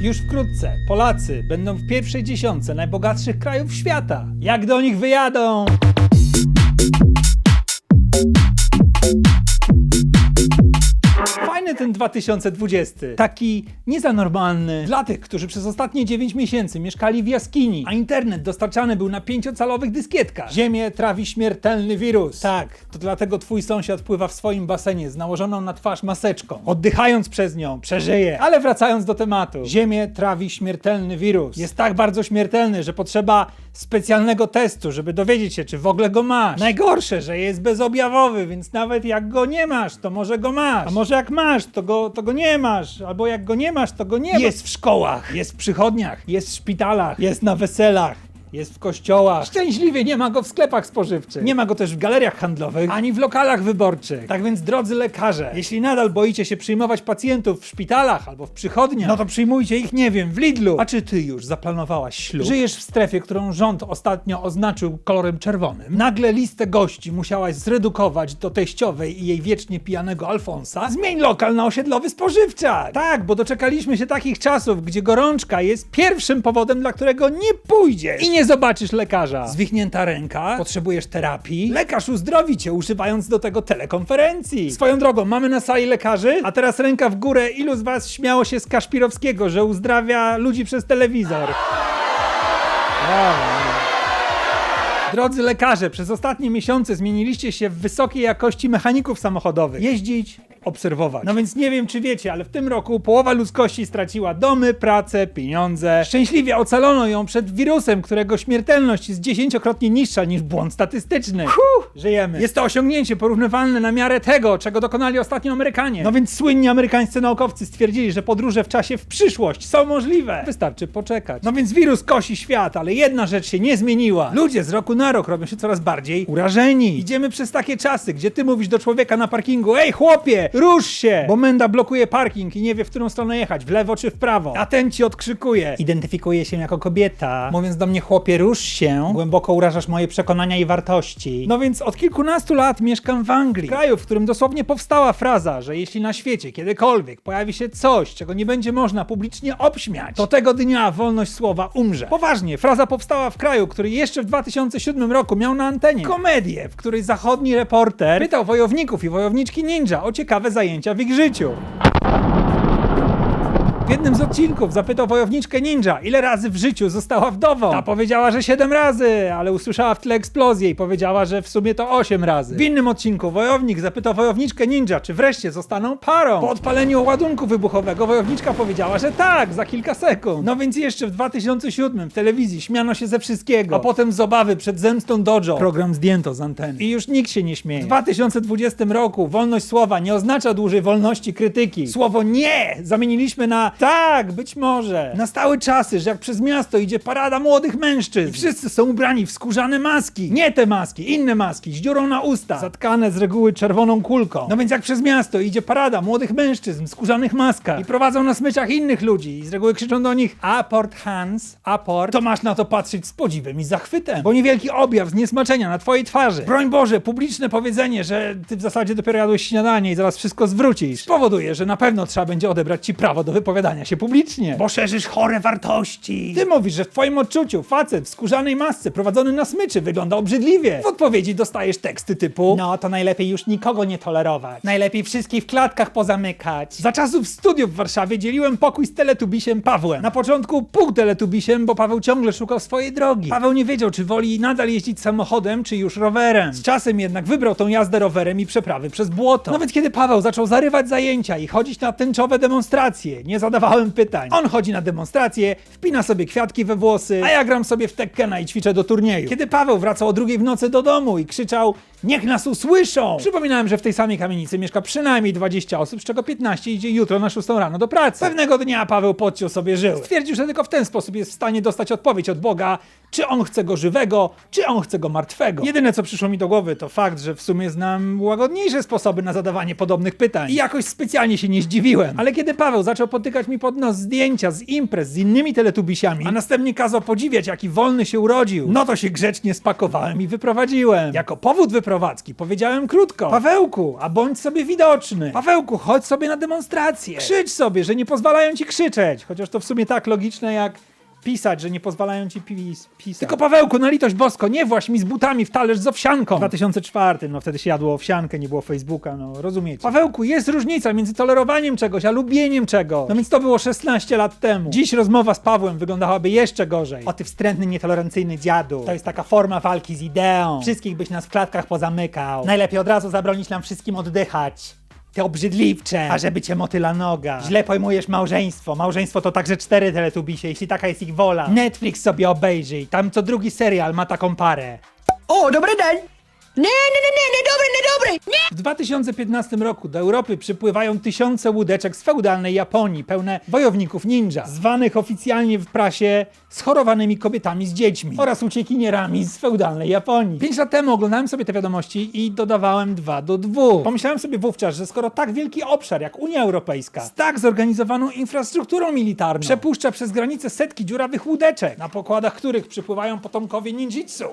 Już wkrótce Polacy będą w pierwszej dziesiątce najbogatszych krajów świata. Jak do nich wyjadą? Fajny ten 2020. Taki nie za normalny. Dla tych, którzy przez ostatnie 9 miesięcy mieszkali w jaskini, a internet dostarczany był na pięciocalowych dyskietkach. Ziemię trawi śmiertelny wirus. Tak, to dlatego twój sąsiad pływa w swoim basenie z nałożoną na twarz maseczką. Oddychając przez nią, przeżyje. Ale wracając do tematu. Ziemię trawi śmiertelny wirus. Jest tak bardzo śmiertelny, że potrzeba specjalnego testu, żeby dowiedzieć się, czy w ogóle go masz. Najgorsze, że jest bezobjawowy, więc nawet jak go nie masz, to może go masz. A może jak masz, to go, to go nie masz. Albo jak go nie masz, to go nie Jest w szkołach, jest w przychodniach, jest w szpitalach, jest na weselach. Jest w kościołach. Szczęśliwie nie ma go w sklepach spożywczych. Nie ma go też w galeriach handlowych, ani w lokalach wyborczych. Tak więc, drodzy lekarze, jeśli nadal boicie się przyjmować pacjentów w szpitalach albo w przychodniach, no to przyjmujcie ich, nie wiem, w Lidlu. A czy ty już zaplanowałaś ślub? Żyjesz w strefie, którą rząd ostatnio oznaczył kolorem czerwonym. Nagle listę gości musiałaś zredukować do teściowej i jej wiecznie pijanego Alfonsa. Zmień lokal na osiedlowy spożywczak. Tak, bo doczekaliśmy się takich czasów, gdzie gorączka jest pierwszym powodem, dla którego nie pójdziesz i nie zobaczysz lekarza. Zwichnięta ręka, potrzebujesz terapii. Lekarz uzdrowi cię, używając do tego telekonferencji. Swoją drogą, mamy na sali lekarzy, a teraz ręka w górę. Ilu z was śmiało się z Kaszpirowskiego, że uzdrawia ludzi przez telewizor? Brawo. Drodzy lekarze, przez ostatnie miesiące zmieniliście się w wysokiej jakości mechaników samochodowych. Jeździć, obserwować. No więc nie wiem, czy wiecie, ale w tym roku połowa ludzkości straciła domy, pracę, pieniądze. Szczęśliwie ocalono ją przed wirusem, którego śmiertelność jest dziesięciokrotnie niższa niż błąd statystyczny. Huh, żyjemy. Jest to osiągnięcie porównywalne na miarę tego, czego dokonali ostatnio Amerykanie. No więc słynni amerykańscy naukowcy stwierdzili, że podróże w czasie w przyszłość są możliwe. Wystarczy poczekać. No więc wirus kosi świat, ale jedna rzecz się nie zmieniła. Ludzie z roku na rok robią się coraz bardziej urażeni. Idziemy przez takie czasy, gdzie ty mówisz do człowieka na parkingu, ej chłopie, rusz się! Bo menda blokuje parking i nie wie, w którą stronę jechać, w lewo czy w prawo. A ten ci odkrzykuje. Identyfikuje się jako kobieta. Mówiąc do mnie, chłopie, rusz się, głęboko urażasz moje przekonania i wartości. No więc od kilkunastu lat mieszkam w Anglii, kraju, w którym dosłownie powstała fraza, że jeśli na świecie kiedykolwiek pojawi się coś, czego nie będzie można publicznie obśmiać, to tego dnia wolność słowa umrze. Poważnie, fraza powstała w kraju, który jeszcze w 2007 roku miał na antenie komedię, w której zachodni reporter pytał wojowników i wojowniczki ninja o ciekawe zajęcia w ich życiu. W jednym z odcinków zapytał wojowniczkę ninja, ile razy w życiu została wdową. Ta powiedziała, że 7 razy, ale usłyszała w tle eksplozję i powiedziała, że w sumie to 8 razy. W innym odcinku wojownik zapytał wojowniczkę ninja, czy wreszcie zostaną parą. Po odpaleniu ładunku wybuchowego wojowniczka powiedziała, że tak, za kilka sekund. No więc jeszcze w 2007 w telewizji śmiano się ze wszystkiego, a potem z obawy przed zemstą Dojo program zdjęto z anteny. I już nikt się nie śmieje. W 2020 roku wolność słowa nie oznacza dłużej wolności krytyki. Słowo nie zamieniliśmy na tak, być może. Nastały czasy, że jak przez miasto idzie parada młodych mężczyzn, i wszyscy są ubrani w skórzane maski. Nie te maski, inne maski, z dziurą na usta, zatkane z reguły czerwoną kulką. No więc jak przez miasto idzie parada młodych mężczyzn w skórzanych maskach. I prowadzą na smyczach innych ludzi i z reguły krzyczą do nich aport Hans, aport, to masz na to patrzeć z podziwem i zachwytem, bo niewielki objaw zniesmaczenia na twojej twarzy, broń Boże, publiczne powiedzenie, że ty w zasadzie dopiero jadłeś śniadanie i zaraz wszystko zwrócisz, powoduje, że na pewno trzeba będzie odebrać ci prawo do wypowiadania się publicznie, bo szerzysz chore wartości. Ty mówisz, że w twoim odczuciu facet w skórzanej masce prowadzony na smyczy wygląda obrzydliwie. W odpowiedzi dostajesz teksty typu No, to najlepiej już nikogo nie tolerować. Najlepiej wszystkich w klatkach pozamykać. Za czasów studiów w Warszawie dzieliłem pokój z teletubisiem Pawłem. Na początku pół teletubisiem, bo Paweł ciągle szukał swojej drogi. Paweł nie wiedział, czy woli nadal jeździć samochodem, czy już rowerem. Z czasem jednak wybrał tą jazdę rowerem i przeprawy przez błoto. Nawet kiedy Paweł zaczął zarywać zajęcia i chodzić na tęczowe demonstracje, nie zadawałem pytań. On chodzi na demonstracje, wpina sobie kwiatki we włosy, a ja gram sobie w Tekkena i ćwiczę do turnieju. Kiedy Paweł wracał o drugiej w nocy do domu i krzyczał Niech nas usłyszą! Przypominałem, że w tej samej kamienicy mieszka przynajmniej 20 osób, z czego 15 idzie jutro na 6 rano do pracy. Pewnego dnia Paweł podciął sobie żyły. Stwierdził, że tylko w ten sposób jest w stanie dostać odpowiedź od Boga Czy on chce go żywego, czy on chce go martwego? Jedyne co przyszło mi do głowy to fakt, że w sumie znam łagodniejsze sposoby na zadawanie podobnych pytań. I jakoś specjalnie się nie zdziwiłem. Ale kiedy Paweł zaczął potykać mi pod nos zdjęcia z imprez z innymi teletubisiami, a następnie kazał podziwiać jaki wolny się urodził, no to się grzecznie spakowałem i wyprowadziłem. Jako powód wyprowadzki powiedziałem krótko. Pawełku, a bądź sobie widoczny. Pawełku, chodź sobie na demonstrację. Krzycz sobie, że nie pozwalają ci krzyczeć. Chociaż to w sumie tak logiczne jak pisać, że nie pozwalają ci pis pisać. Tylko Pawełku, na litość bosko, nie właś mi z butami w talerz z owsianką. 2004, no wtedy się jadło owsiankę, nie było Facebooka, no rozumiecie. Pawełku, jest różnica między tolerowaniem czegoś, a lubieniem czego. No więc to było 16 lat temu. Dziś rozmowa z Pawłem wyglądałaby jeszcze gorzej. O ty wstrętny, nietolerancyjny dziadu. To jest taka forma walki z ideą. Wszystkich byś nas w klatkach pozamykał. Najlepiej od razu zabronić nam wszystkim oddychać. Te obrzydliwcze, a żeby cię motyla noga. Źle pojmujesz małżeństwo. Małżeństwo to także cztery teletubisie, jeśli taka jest ich wola. Netflix sobie obejrzyj, tam co drugi serial ma taką parę. O, dobry dzień! Nie, nie, nie, nie, nie dobry, nie dobry! Nie! W 2015 roku do Europy przypływają tysiące łódeczek z feudalnej Japonii, pełne wojowników ninja, zwanych oficjalnie w prasie schorowanymi kobietami z dziećmi oraz uciekinierami z feudalnej Japonii. Pięć lat temu oglądałem sobie te wiadomości i dodawałem dwa do dwóch. Pomyślałem sobie wówczas, że skoro tak wielki obszar jak Unia Europejska z tak zorganizowaną infrastrukturą militarną przepuszcza przez granice setki dziurawych łódeczek, na pokładach których przypływają potomkowie ninjitsu,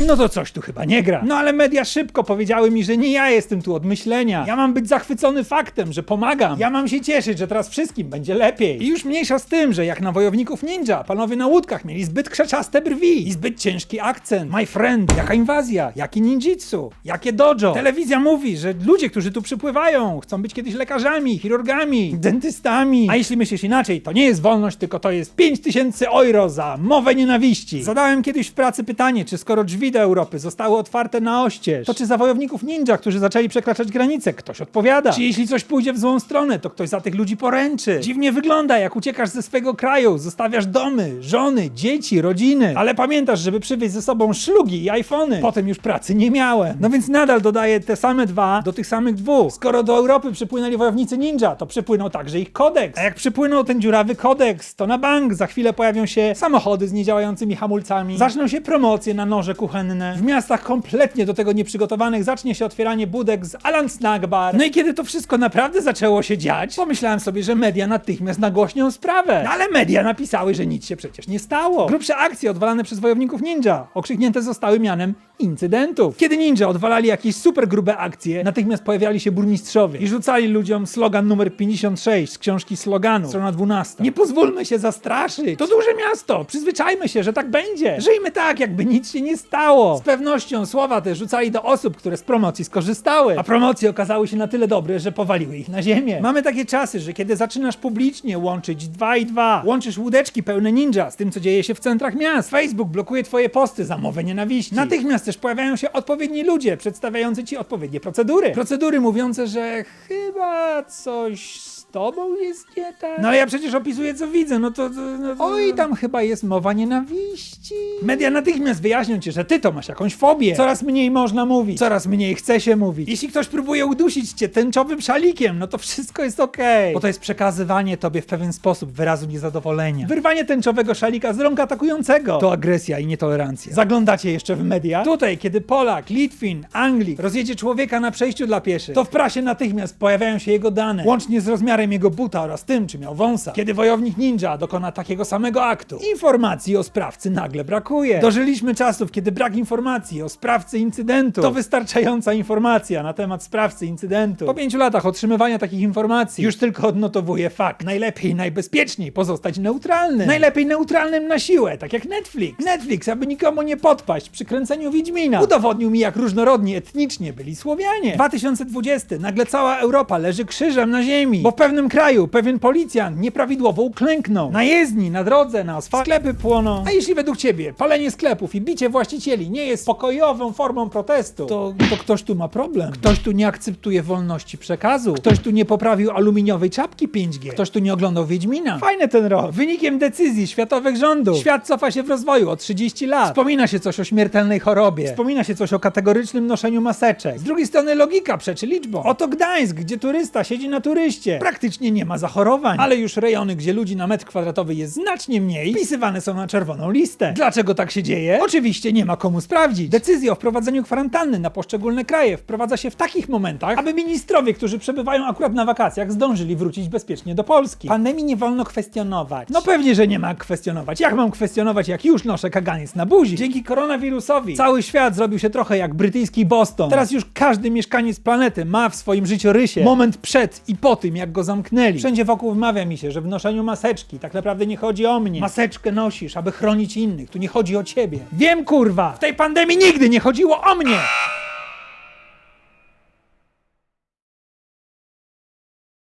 no to coś tu chyba nie gra. No ale media szybko powiedziały mi, że nie ja jestem tu od myślenia. Ja mam być zachwycony faktem, że pomagam. Ja mam się cieszyć, że teraz wszystkim będzie lepiej. I już mniejsza z tym, że jak na wojowników ninja, panowie na łódkach mieli zbyt krzeczaste brwi i zbyt ciężki akcent. My friend, jaka inwazja, jaki ninjitsu, jakie dojo. Telewizja mówi, że ludzie, którzy tu przypływają, chcą być kiedyś lekarzami, chirurgami, dentystami. A jeśli myślisz inaczej, to nie jest wolność, tylko to jest 5000 euro za mowę nienawiści. Zadałem kiedyś w pracy pytanie, czy skoro drzwi do Europy zostały otwarte na oścież, to czy za wojowników ninja, którzy zaczęli przekraczać granice, ktoś odpowiada? Czy jeśli coś pójdzie w złą stronę, to ktoś za tych ludzi poręczy? Dziwnie wygląda, jak uciekasz ze swego kraju, zostawiasz domy, żony, dzieci, rodziny, ale pamiętasz, żeby przywieźć ze sobą szlugi i iPhony. Potem już pracy nie miałem. No więc nadal dodaję te same dwa do tych samych dwóch. Skoro do Europy przypłynęli wojownicy ninja, to przypłynął także ich kodeks. A jak przypłynął ten dziurawy kodeks, to na bank za chwilę pojawią się samochody z niedziałającymi hamulcami, zaczną się promocje na noże kuchenne. W miastach kompletnie do tego nieprzygotowanych zacznie się otwieranie budek z Alan Snack Bar. No i kiedy to wszystko naprawdę zaczęło się dziać, pomyślałem sobie, że media natychmiast nagłośnią sprawę. No ale media napisały, że nic się przecież nie stało. Grubsze akcje odwalane przez wojowników ninja okrzyknięte zostały mianem incydentów. Kiedy ninja odwalali jakieś super grube akcje, natychmiast pojawiali się burmistrzowie i rzucali ludziom slogan numer 56 z książki sloganu, strona 12. Nie pozwólmy się zastraszyć. To duże miasto, przyzwyczajmy się, że tak będzie. Żyjmy tak, jakby nic się nie stało. Z pewnością słowa te rzucali do osób, które z promocji skorzystały, a promocje okazały się na tyle dobre, że powaliły ich na ziemię. Mamy takie czasy, że kiedy zaczynasz publicznie łączyć dwa i dwa, łączysz łódeczki pełne ninja z tym, co dzieje się w centrach miast. Facebook blokuje twoje posty za mowę nienawiści. Natychmiast też pojawiają się odpowiedni ludzie, przedstawiający ci odpowiednie procedury. Procedury mówiące, że chyba coś tobą jest nie tak. No ale ja przecież opisuję, co widzę, no to... to, no to... Oj, tam chyba jest mowa nienawiści. Media natychmiast wyjaśnią ci, że ty to masz jakąś fobię. Coraz mniej można mówić, coraz mniej chce się mówić. Jeśli ktoś próbuje udusić cię tęczowym szalikiem, no to wszystko jest okej. Bo to jest przekazywanie tobie w pewien sposób wyrazu niezadowolenia. Wyrwanie tęczowego szalika z rąk atakującego to agresja i nietolerancja. Zaglądacie jeszcze w media? Tutaj, kiedy Polak, Litwin, Anglik rozjedzie człowieka na przejściu dla pieszych, to w prasie natychmiast pojawiają się jego dane, łącznie z rozmiarem jego buta oraz tym, czy miał wąsa. Kiedy wojownik ninja dokona takiego samego aktu, informacji o sprawcy nagle brakuje. Dożyliśmy czasów, kiedy brak informacji o sprawcy incydentu to wystarczająca informacja na temat sprawcy incydentu. Po pięciu latach otrzymywania takich informacji już tylko odnotowuję fakt. Najlepiej najbezpieczniej pozostać neutralnym. Najlepiej neutralnym na siłę, tak jak Netflix. Netflix, aby nikomu nie podpaść przy kręceniu Wiedźmina, udowodnił mi, jak różnorodni etnicznie byli Słowianie. 2020. Nagle cała Europa leży krzyżem na ziemi, bo w kraju pewien policjant nieprawidłowo uklęknął. Na jezdni, na drodze, na asfalt, sklepy płoną. A jeśli według ciebie palenie sklepów i bicie właścicieli nie jest pokojową formą protestu, to, to ktoś tu ma problem. Ktoś tu nie akceptuje wolności przekazu. Ktoś tu nie poprawił aluminiowej czapki 5G. Ktoś tu nie oglądał Wiedźmina. Fajny ten rok. Wynikiem decyzji światowych rządów. Świat cofa się w rozwoju o 30 lat. Wspomina się coś o śmiertelnej chorobie. Wspomina się coś o kategorycznym noszeniu maseczek. Z drugiej strony logika przeczy liczbą. Oto Gdańsk, gdzie turysta siedzi na turyście. Praktycznie nie ma zachorowań. Ale już rejony, gdzie ludzi na metr kwadratowy jest znacznie mniej, wpisywane są na czerwoną listę. Dlaczego tak się dzieje? Oczywiście nie ma komu sprawdzić. Decyzję o wprowadzeniu kwarantanny na poszczególne kraje wprowadza się w takich momentach, aby ministrowie, którzy przebywają akurat na wakacjach, zdążyli wrócić bezpiecznie do Polski. Pandemii nie wolno kwestionować. No pewnie, że nie ma kwestionować. Jak mam kwestionować, jak już noszę kaganiec na buzi? Dzięki koronawirusowi cały świat zrobił się trochę jak brytyjski Boston. Teraz już każdy mieszkaniec planety ma w swoim życiorysie moment przed i po tym, jak go zamknęli. Wszędzie wokół wmawia mi się, że w noszeniu maseczki tak naprawdę nie chodzi o mnie. Maseczkę nosisz, aby chronić innych. Tu nie chodzi o ciebie. Wiem, kurwa! W tej pandemii nigdy nie chodziło o mnie!